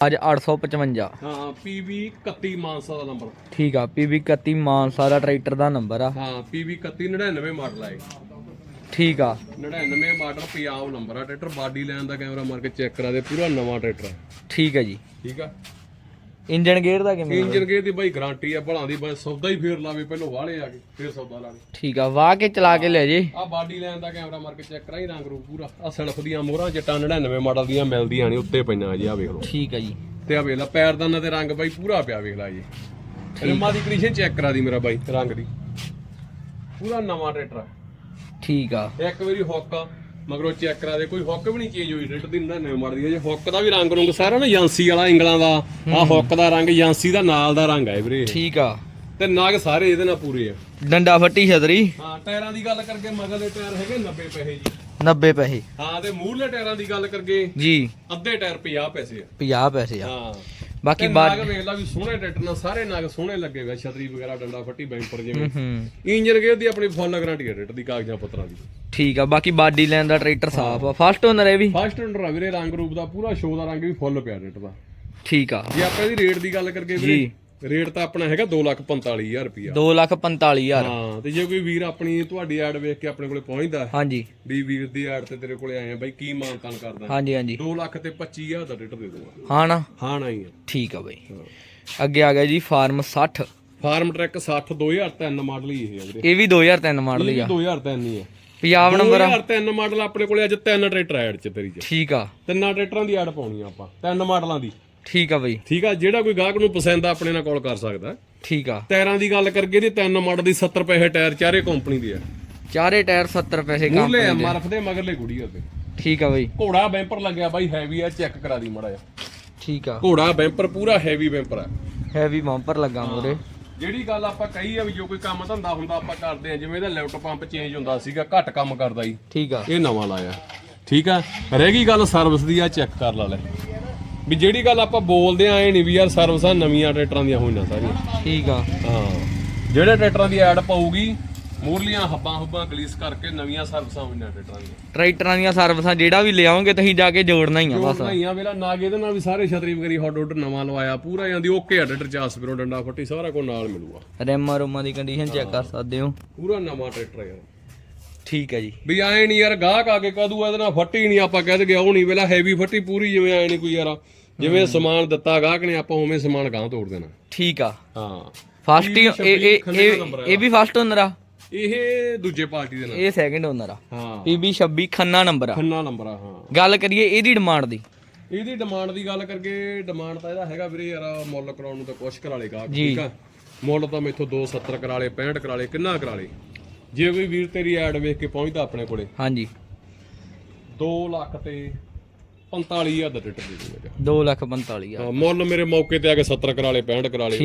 ਅੱਜ 855 ਹਾਂ PV 31 ਮਾਨਸਾ ਦਾ number. ਠੀਕ ਆ PB 31 ਮਾਨਸਾ ਦਾ ਟਰੈਕਟਰ ਦਾ ਨੰਬਰ ਆ। ਹਾਂ PV 31 99 ਮਾਡਲ ਹੈ ਠੀਕ ਆ। 99 ਮਾਡਲ ਪੰਜਾਬ ਨੰਬਰ ਆ ਟਰੈਕਟਰ ਬਾਡੀ ਲੈਣ ਦਾ ਕੈਮਰਾ ਮਾਰ ਕੇ ਚੈੱਕ ਕਰਾ ਦੇ ਪੂਰਾ ਨਵਾਂ ਟਰੈਕਟਰ ਆ। ਠੀਕ ਆ ਜੀ। ਠੀਕ ਆ? ਇੰਜਨ ਗੇਅਰ ਦਾ ਕਿਵੇਂ ਇੰਜਨ ਗੇਅਰ ਦੀ ਬਾਈ ਗਾਰੰਟੀ ਆ ਭਲਾਂ ਦੀ ਬਸ ਸੌਦਾ ਹੀ ਫੇਰ ਲਾਵੇ ਪਹਿਲੋਂ ਵਾਲੇ ਆ ਕੇ ਫੇਰ ਸੌਦਾ ਲਾ ਲੇ ਠੀਕ ਆ ਵਾਹ ਕੇ ਚਲਾ ਕੇ ਲੈ ਜੇ। ਆ ਬਾਡੀ ਲੈਣ ਦਾ ਕੈਮਰਾ ਮਾਰ ਕੇ ਚੈੱਕ ਕਰਾਈ ਰੰਗ ਰੂ ਪੂਰਾ। ਆ ਸੜਫ ਦੀਆਂ ਮੋਹਰਾਂ ਜੱਟਾਂ 99 ਮਾਡਲ ਦੀਆਂ ਮਿਲਦੀਆਂ ਨੇ ਉੱਤੇ ਪਈਆਂ ਜੀ ਆ ਵੇਖ ਲਓ। ਠੀਕ ਆ ਜੀ। ਤੇ ਆ ਵੇਖ ਲੈ ਪੈਰਦਾਨਾ ਤੇ ਰੰਗ ਬਾਈ ਪੂਰਾ ਪਿਆ ਵੇਖ ਲੈ ਜੀ। ਰਿਮਾਂ ਦੀ ਕੰਡੀਸ਼ਨ ਚੈੱਕ ਕਰਾ ਦੀ ਮੇਰਾ ਬਾਈ ਰੰਗ ਦੀ। ਪੂਰਾ ਨਵਾਂ ਟਰੈਕਟਰ ਠੀਕ ਆ। ਇੱਕ ਵਾਰੀ ਹੁੱਕ। ਮਗਰੋਂ ਚੈੱਕ ਕਰਾ ਦੇ ਕੋਈ ਹੁੱਕ ਵੀ ਨਹੀਂ ਚੇਂਜ ਹੋਈ ਰੇਟ ਦੀ ਨਾ ਨਵੇਂ ਮਾਡਲ ਦੀ ਹੈ। ਜੇ ਹੁੱਕ ਦਾ ਵੀ ਰੰਗ ਰੁੰਗ ਸਾਰਾ ਨਾ ਏਜੰਸੀ ਵਾਲਾ ਇੰਗਲਾਂ ਦਾ ਆ ਹੁੱਕ ਦਾ ਰੰਗ ਏਜੰਸੀ ਦਾ ਨਾਲ ਦਾ ਰੰਗ ਹੈ ਵੀਰੇ। ਠੀਕ ਆ। ਤੇ ਨਗ ਸਾਰੇ ਇਹਦੇ ਨਾਲ ਪੂਰੇ ਆ। ਡੰਡਾ ਫੱਟੀ ਛਤਰੀ। ਹਾਂ ਟਾਇਰਾਂ ਦੀ ਗੱਲ ਕਰਕੇ ਮਗਰਲੇ ਟਾਇਰ ਹੈਗੇ 90 ਪੈਸੇ ਜੀ। 90 ਪੈਸੇ। ਹਾਂ ਤੇ ਮੂਹਰਲੇ ਟਾਇਰਾਂ ਦੀ ਗੱਲ ਕਰਕੇ ਜੀ। ਅੱਧੇ ਟਾਇਰ 50 ਪੈਸੇ ਆ। 50 ਪੈਸੇ ਆ। ਹਾਂ। ਬਾਕੀ ਬਾਅਦ ਨਗ ਵੇਖ ਲਾ ਵੀ ਸੋਹਣੇ ਟਰੈਕਟਰ ਨਾਲ ਸਾਰੇ ਨਗ ਸੋਹਣੇ ਲੱਗੇ ਹੋਏ ਆ, ਛਤਰੀ ਵਗੈਰਾ ਡੰਡਾ ਫੱਟੀ ਬੈਂਪਰ ਜਿਵੇਂ। ਇੰਜਨ ਗੇਅਰ ਦੀ ਆਪਣੀ ਫੁੱਲ ਗਾਰੰਟੀ ਹੈ ਟਰੈਕਟਰ ਦੀ ਕਾਗਜ਼ਾਂ ਪੱਤਰਾਂ ਦੀ। ਠੀਕ ਆ ਬਾਕੀ ਬਾਡੀ ਲੈਣ ਦਾ ਟਰੈਕਟਰ ਸਾਫ਼ ਆ। ਫਸਟ ਓਨਰ ਇਹ ਵੀ? ਫਸਟ ਅੰਡਰ ਆ ਵੀਰੇ ਰੰਗ ਰੂਪ ਦਾ ਪੂਰਾ ਸ਼ੋ ਦਾ ਰੰਗ ਵੀ ਫੁੱਲ ਪਿਆ ਟਰੈਕਟਰ ਦਾ। ਠੀਕ ਆ। ਜੇ ਆਪਾਂ ਇਹਦੀ ਰੇਟ ਦੀ ਗੱਲ ਕਰਕੇ ਵੀਰੇ ਰੇਟ ਤਾਂ ਆਪਣਾ ਹੈਗਾ 245000 ਰੁਪਿਆ 245000 ਹਾਂ ਤੇ ਜੇ ਕੋਈ ਵੀਰ ਆਪਣੀ ਤੁਹਾਡੀ ਐਡ ਵੇਖ ਕੇ ਆਪਣੇ ਕੋਲੇ ਪਹੁੰਚਦਾ ਹੈ, ਹਾਂਜੀ। ਵੀ ਵੀਰ ਦੀ ਐਡ ਤੇ ਤੇਰੇ ਕੋਲੇ ਆਏ ਆ ਬਾਈ ਕੀ ਮਾਨਤਾਨ ਕਰਦਾ ਹਾਂਜੀ ਹਾਂਜੀ। 2 ਲੱਖ ਤੇ 25000 ਦਾ ਰੇਟ ਦੇ ਦੂੰਗਾ ਹਾਂ ਨਾ? ਹਾਂ ਨਹੀਂ ਆ ਠੀਕ ਆ ਬਈ। ਅੱਗੇ ਆ ਗਿਆ ਜੀ ਫਾਰਮ 60 ਫਾਰਮ ਟਰੈਕ 60 2003 ਮਾਡਲ ਹੀ ਇਹ ਹੈ ਵੀਰੇ। ਇਹ ਵੀ 2003 ਮਾਡਲ ਹੀ ਇਹ ਆ 2003 ਹੀ ਹੈ ਪੰਜਾਬ ਨੰਬਰ ਆ। 2003 ਮਾਡਲ ਆਪਣੇ ਕੋਲੇ ਅੱਜ ਤਿੰਨ ਟਰੈਕਟਰ ਐਡ ਚ ਤੇਰੀ ਚ। ਠੀਕ ਆ। ਤਿੰਨਾਂ ਟਰੈਕਟਰਾਂ ਦੀ ਐਡ ਪਾਉਣੀ ਆ ਆਪਾਂ ਤਿੰਨ ਮਾਡਲਾਂ ਦੀ। ਠੀਕ ਆ ਬਈ। ਠੀਕ ਆ ਜਿਹੜਾ ਕੋਈ ਗਾਹਕ ਨੂੰ ਪਸੰਦ ਆ ਆਪਣੇ ਨਾਲ ਕਾਲ ਕਰ ਸਕਦਾ। ਠੀਕ ਆ। ਟਾਇਰਾਂ ਦੀ ਗੱਲ ਕਰਕੇ ਦੀ ਤਿੰਨ ਮਾਡਲ ਦੀ 70 ਪੈਸੇ ਟਾਇਰ ਚਾਰੇ ਕੰਪਨੀ ਦੇ ਆ। ਚਾਰੇ ਟਾਇਰ 70 ਪੈਸੇ ਕੰਮ ਮੂਲੇ ਐਮਆਰਐਫ ਦੇ ਮਗਰਲੇ ਗੁੜੀ ਤੇ ਠੀਕ ਆ ਬਈ। ਘੋੜਾ ਬੈਂਪਰ ਲੱਗਿਆ ਬਾਈ ਹੈਵੀ ਆ ਚੈੱਕ ਕਰਾ ਦੀ ਮੜਾ ਜਾ ਠੀਕ ਆ। ਘੋੜਾ ਬੈਂਪਰ ਪੂਰਾ ਹੈਵੀ ਬੈਂਪਰ ਆ। ਹੈਵੀ ਬੰਪਰ ਲੱਗਾ ਮੋਰੇ ਜਿਹੜੀ ਗੱਲ ਆਪਾਂ ਕਹੀ ਆ ਵੀ ਜੋ ਕੋਈ ਕੰਮ ਧੰਦਾ ਹੁੰਦਾ ਆਪਾਂ ਕਰਦੇ ਆ ਜਿਵੇਂ ਇਹਦਾ ਲੈਫਟ ਪੰਪ ਚੇਂਜ ਹੁੰਦਾ ਸੀਗਾ ਘੱਟ ਕੰਮ ਕਰਦਾ ਜੀ ਠੀਕ ਆ। ਇਹ ਨਵਾਂ ਲਾਇਆ। ਠੀਕ ਆ? ਰਹਿ ਗਈ ਗੱਲ ਸਰਵਿਸ ਦੀ ਆ ਚੈੱਕ ਕਰ ਲਾ ਲੈ। ਵੀ ਜਿਹੜੀ ਗੱਲ ਆਪਾਂ ਬੋਲਦੇ ਆ ਐ ਨਹੀਂ ਵੀ ਯਾਰ ਸਰਵਿਸਾਂ ਨਵੀਆਂ ਟਰੈਕਟਰਾਂ ਦੀਆਂ ਹੋਈਆਂ ਸਾਰੀਆਂ। ਠੀਕ ਆ। ਹਾਂ। ਜਿਹੜੇ ਟਰੈਕਟਰਾਂ ਦੀ ਐਡ ਪਾਊਗੀ ਮੂਰਲੀਆਂ ਹੱਬਾਂ ਹੁੱਬਾਂ ਗਲੀਸ ਕਰਕੇ ਨਵੀਆਂ ਸਰਵਿਸਾਂ ਹੋਈਆਂ ਟਰੈਕਟਰਾਂ ਦੀਆਂ ਟਰੈਕਟਰਾਂ ਦੀਆਂ ਸਰਵਿਸਾਂ ਜਿਹੜਾ ਵੀ ਲਿਆਓਗੇ ਤੁਸੀਂ ਜਾ ਕੇ ਜੋੜਨਾ ਹੀ ਆ ਬਸ। ਨਹੀਂ ਵੇਲਾ ਨਾਗ ਇਹਦੇ ਨਾਲ ਵੀ ਸਾਰੇ ਛਤਰੀ ਵਗਰੀ ਹੌਟ ਹੌਟ ਨਵਾਂ ਲਵਾਇਆ ਪੂਰਾ ਜਾਂਦੀ ਓਕੇ ਆ ਟਰੈਕਟਰ ਚਾਸ ਵੀਰੋ ਡੰਡਾ ਫੱਟੀ ਸਾਰਾ ਕੁਝ ਨਾਲ ਮਿਲੂਗਾ। ਰੈਮਾਂ ਰੋਮਾਂ ਦੀ ਕੰਡੀਸ਼ਨ ਚੈੱਕ ਕਰ ਸਕਦੇ ਹੋ। ਪੂਰਾ ਨਵਾਂ ਟਰੈਕਟਰ ਯਾਰ। ਠੀਕ ਹੈ ਜੀ। ਵੀ ਐ ਨਹੀਂ ਯਾਰ ਗਾਹਕ ਆ ਕੇ ਕਦੂ ਇਹਦੇ ਨਾਲ ਫੱਟੀ ਨਹੀਂ ਆਪਾਂ ਕਹਿ ਦਗੇ ਉਹ ਨਹੀਂ ਵੇਲਾ ਹੈਵੀ ਫੱਟੀ ਪੂਰੀ ਜਿਵੇਂ ਐ ਨਹੀਂ ਕੋਈ ਯਾਰ। ਜਿਵੇਂ ਸਮਾਨ ਦਿੱਤਾ ਗਾਹਕ ਨੇ ਆਪਾਂ ਉਵੇਂ ਸਮਾਨ ਗਾਂ ਤੋੜ ਦੇਣਾ। ਠੀਕ ਆ। ਹਾਂ। ਫਸਟ ਇਹ ਇਹ- ਇਹ ਵੀ ਫਸਟ ਓਨਰ ਆ। ਇਹ ਦੂਜੇ ਪਾਰਟੀ ਦੇ ਨਾਲ। ਇਹ ਸੈਕਿੰਡ ਓਨਰ ਆ। ਹਾਂ। PB 26 ਖੰਨਾ ਨੰਬਰ ਆ। ਖੰਨਾ ਨੰਬਰ ਆ ਹਾਂ। ਗੱਲ ਕਰੀਏ ਇਹਦੀ ਡਿਮਾਂਡ ਦੀ। ਇਹਦੀ ਡਿਮਾਂਡ ਦੀ ਗੱਲ ਕਰਕੇ ਡਿਮਾਂਡ ਤਾਂ ਇਹਦਾ ਹੈਗਾ ਵੀਰੇ ਯਾਰ ਮੁੱਲ ਕਰਾਉਣ ਨੂੰ ਤਾਂ ਕੁਛ ਕਰਾ ਲੇ ਗਾਹਕ ਜੀ। ਠੀਕ ਆ? ਮੁੱਲ ਤਾਂ ਮੈਥੋਂ 270 ਕਰਾ ਲੇ 65 ਕਰਾ ਲੇ ਕਿੰਨਾ ਕਰਾ ਲੇ ਜੇ ਕੋਈ ਵੀਰ ਤੇਰੀ ਐਡ ਵੇਖ ਕੇ ਪਹੁੰਚਦਾ ਆਪਣੇ ਕੋਲੇ ਹਾਂਜੀ। 2 ਲੱਖ ਤੇ 45000 ਦਾ ਟਿਕਟ ਦੇ ਦੂੰਗਾ 2 ਲੱਖ 45 ਆ ਹਾਂ ਮੁੱਲ ਮੇਰੇ ਮੌਕੇ ਤੇ ਆ ਕੇ 70 ਕਰਾ ਲੇ 65 ਕਰਾ ਲੇ